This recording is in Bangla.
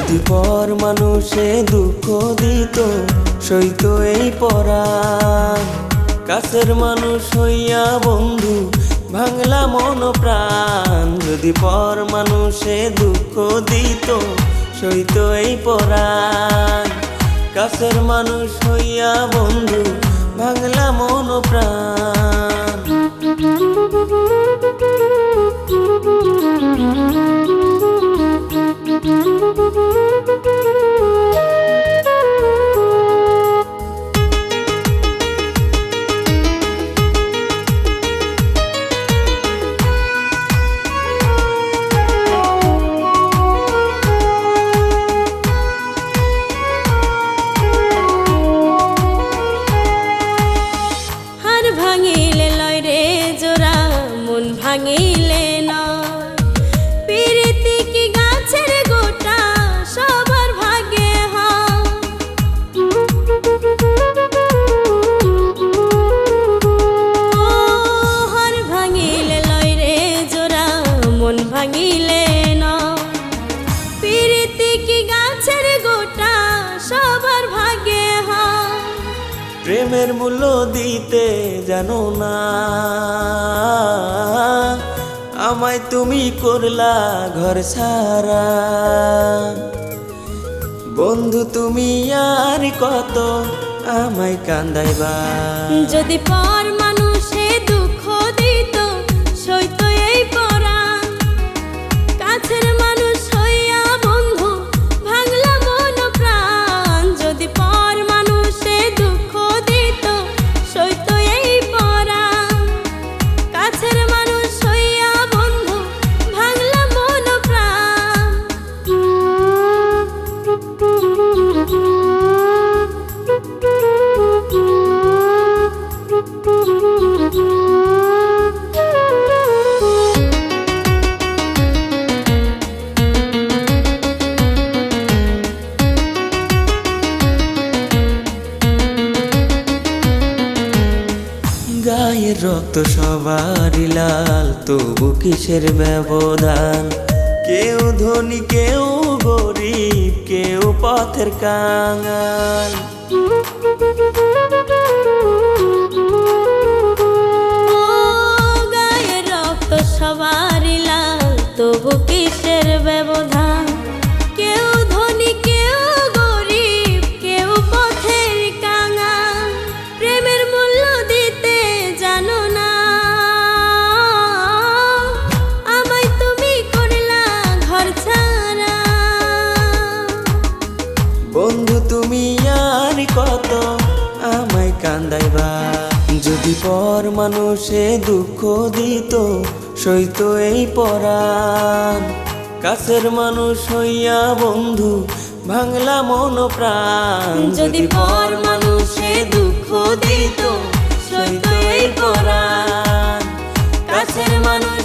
পর মানুষে দুঃখ দিত, সইত এই পরা কাছের মানুষ হইয়া বন্ধু, ভাঙলা মন প্রাণ। যদি পর মানুষে দুঃখ দিত, সইত এই পরাণ। কাছের মানুষ হইয়া বন্ধু, ভাঙলা মন প্রাণ। মন প্রেমের মূল্য দিতে জানো না। আমায় তুমি করলা ঘর সারা বন্ধু তুমি আর কত আমায় কান্দাইবা। যদি পর মানুষে গায়ের রক্ত? সবারই লাল, তবু কিসের ব্যবধান? কেউ ধনী, কেউ গরিব, কেউ পথের কাঙাল। গায়ের রক্ত সবারই লাল, তবু কিসের ব্যবধান? যদি পর মানুষে দুঃখ দিত সইত এই পরাণ। কাছের মানুষ হইয়া বন্ধু ভাঙলা মন প্রাণ। যদি পর মানুষে দুঃখ দিত সইত এই পরাণ। কাছের মানুষ